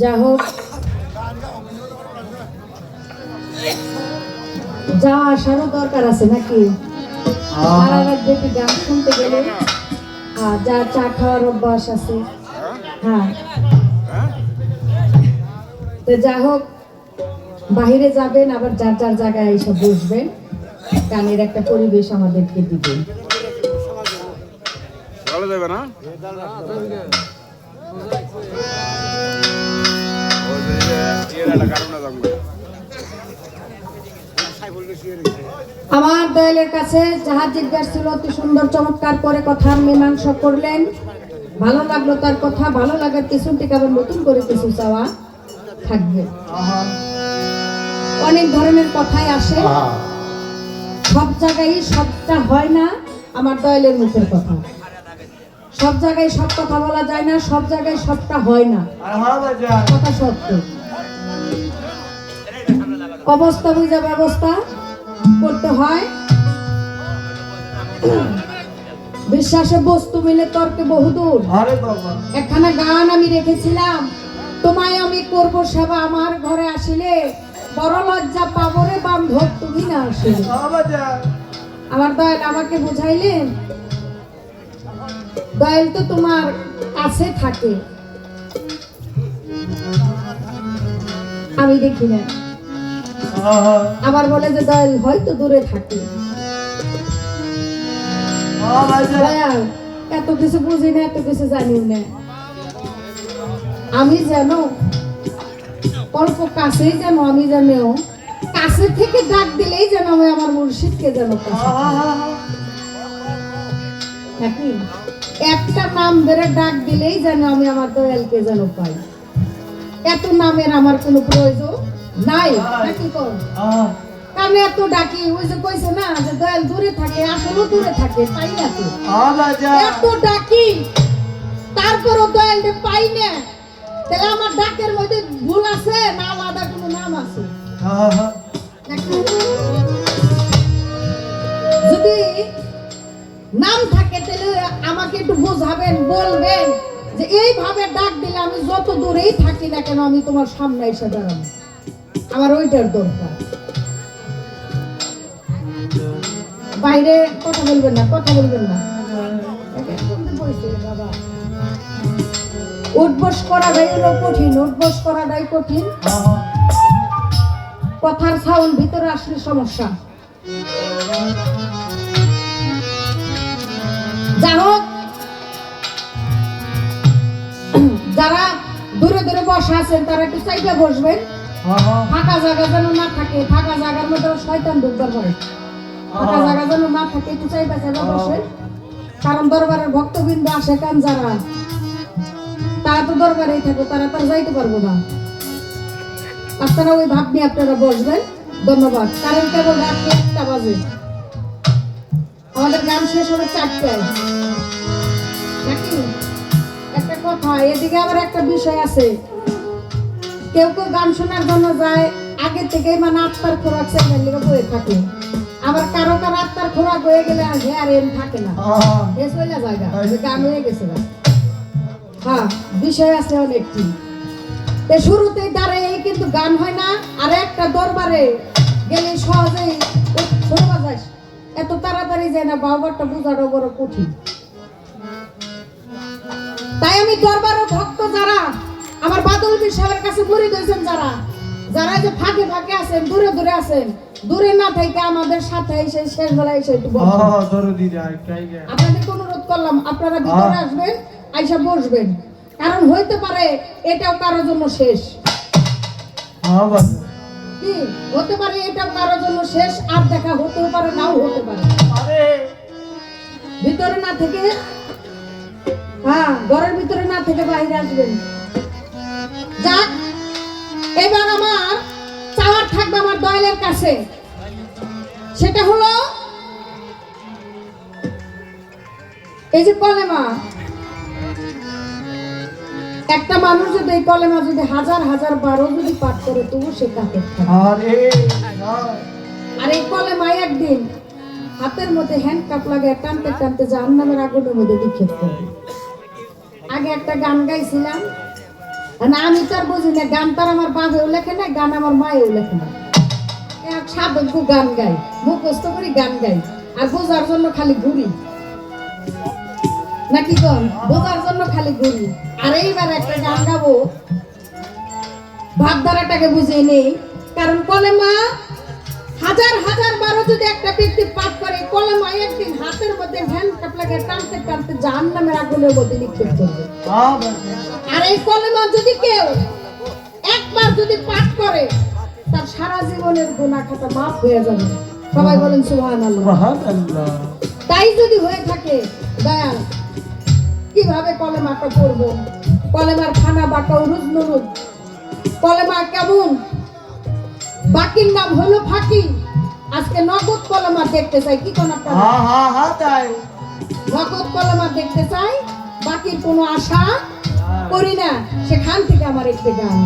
যা হোক। যা আসারও দরকার আছে নাকি? সারা রাত দেখি গান শুনতে গেলে আর যা চা খাওয়ার অভ্যাস আছে। হ্যাঁ। তো যা হোক বাহিরে যাবেন আবার যার যার জায়গায় এসে বসবেন গানের একটা পরিবেশ আমাদেরকে দিবেন। ভালো যাবে না? আমার দয়ালের কাছে যাহা জিজ্ঞাসা ছিল অতি সুন্দর চমৎকার করে কথার মীমাংসা করলেন। ভালো লাগল তার কথা ভালো লাগার কিছু আবার নতুন করে কিছু চাওয়া থাকবে। অনেক ধরনের কথাই আসে। সব জায়গায় সবটা হয় না আমার দয়ালের মুখের কথা। সব জায়গায় সব কথা বলা যায় না সব জায়গায় সবটা হয় না। কথা সত্য। অবস্থা বুঝা ব্যবস্থা করতে হয়। বিশ্বাসে বস্তু মিলে তর্কে বহুদূর একখানা গান আমি রেখেছিলাম। তোমায় আমি করব সেবা আমার ঘরে আসিলে। বড় লজ্জা পাবরে বান্ধব তুমি না আসিলে। আমার দয়াল আমাকে বুঝাইলেন? দয়াল তো তোমার কাছে থাকে। আমি দেখি না। আবার বলে যে দয়াল হয়তো দূরে থাকে। এত কিছু বুঝি না, এত কিছু জানি না। আমি যেন অল্প কাছেই যেন, আমি যেন কাছে থেকে ডাক দিলেই যেন আমি আমার মুর্শিদকে যেন। নাকি? একটা নাম ধরে ডাক দিলেই যেন আমি আমার দয়ালকে যেন পাই। এত নামের আমার কোনো প্রয়োজন নাই নাকি কারণ এত ডাকি ওই যে কইছে না যে দয়াল দূরে থাকে আসলে দূরে থাকে পাই না তো। এত ডাকি তারপরও দয়ালকে পাই না। তাহলে আমার ডাকের মধ্যে ভুল আছে না আলাদা কোনো নাম আছে? যদি নাম থাকে তাহলে আমাকে একটু বোঝাবেন বলবেন যে এইভাবে ডাক দিলে আমি যত দূরেই থাকি না কেন আমি তোমার সামনে এসে দাঁড়াবো। আমার ওইটার দরকার। বাইরে কথা বলবেন না, কথা বলবেন না। করাটাই হলো কঠিন করাটাই কঠিন। কথার সাউন্ড ভিতরে আসলে সমস্যা। যা হোক, যারা দূরে দূরে বসা আছেন, তারা একটু চাইতে বসবেন। ফাঁকা জায়গা যেন না থাকে ফাঁকা জায়গার মধ্যে শয়তান ঢুকবার পারে। ফাঁকা জায়গা যেন না থাকে একটু চাইবা চাইবা বসেন কারণ দরবারের ভক্তবৃন্দ আসে কান যারা তারা তো দরবারেই থাকবে তারা তো যাইতে পারব না। আপনারা ওই ভাব নিয়ে আপনারা বসবেন। ধন্যবাদ। কারণ কেবল রাত একটা বাজে। আমাদের গান শেষ হবে চারটায় নাকি? একটা কথা এদিকে আবার একটা বিষয় আছে। কেউ কেউ গান শোনার জন্য যায় আগে থেকেই মানে আত্মার খোরাক লিগে বয়ে থাকে। আবার কারও কারও আত্মার খোরাক হয়ে গেলে আর হে আর এম থাকে না। এ চলে জায়গা গান হয়ে গেছে। হ্যাঁ বিষয় আছে অনেকটি। তে শুরুতেই দাঁড়িয়ে কিন্তু গান হয় না আর একটা দরবারে গেলে সহজেই শোনা যায়। এত তাড়াতাড়ি যায় না বাবারটা বোঝাটা বড় কঠিন। তাই আমি যারা বাদল সাহেবের কাছে মুড়ি দিয়েছেন যারা। যারা যে ফাঁকে ফাঁকে আছেন দূরে দূরে আছেন দূরে না থেকে আমাদের সাথে এসে শেষ বেলায় এসে একটু গে আপনাদেরকে অনুরোধ করলাম আপনারা ভিতরে আসবেন আইসা বসবেন। কারণ হইতে পারে এটাও কারোর জন্য শেষ। কি? হতে পারে এটাও কারোর জন্য শেষ আর দেখা হতেও পারে নাও হতে পারে। আরে। ভিতরে না থেকে হ্যাঁ ঘরের ভিতরে না থেকে বাইরে আসবেন। যাক এবার আমার চাওয়ার থাকবে আমার দয়ালের কাছে। সেটা হলো এই যে কলেমা। একটা মানুষ যদি এই কলেমা যদি হাজার হাজার বারো যদি পাঠ করে তবু সে কাকে আর এই কলেমায় একদিন হাতের মধ্যে হ্যান্ড কাপ লাগে টানতে টানতে জাহান নামের আগুনের মধ্যে নিক্ষেপ করবে আগে একটা গান গাইছিলাম না আমি তো আর বুঝি না, গান তার আমার বাপেও লেখে না, গান আমার মায়েও লেখে না। এক সাধক গান গাই, মুখস্থ করি গান গাই, আর বোঝার জন্য খালি ঘুরি। নাকি কন? বোঝার জন্য খালি ঘুরি। আর এইবার একটা গান গাবো। ভাবধারাটাকে বুঝিয়ে নেই, কারণ কলেমা হাজার হাজার বারো যদি একটা ব্যক্তি পাঠ করে কলেমা একদিন হাতের মধ্যে হ্যান্ড টানতে টানতে নামের আগুনের মধ্যে নিক্ষেপ করবে। আর এই কলেমা যদি কেউ একবার যদি পাঠ করে তার সারা জীবনের খাতা মাফ হয়ে যাবে। সবাই বলেন সুহান তাই যদি হয়ে থাকে দয়াল কীভাবে কলেমাটা করব কলেমার খানা বাটা উরুজ নুরুজ। কলেমা কেমন? বাকির নাম হলো ফাঁকি। আজকে নগদ কলেমা দেখতে চাই কি কোন আপনার? তাই। নগদ কলমা দেখতে চাই বাকির কোনো আশা করি না সেখান থেকে আমার একটি গান।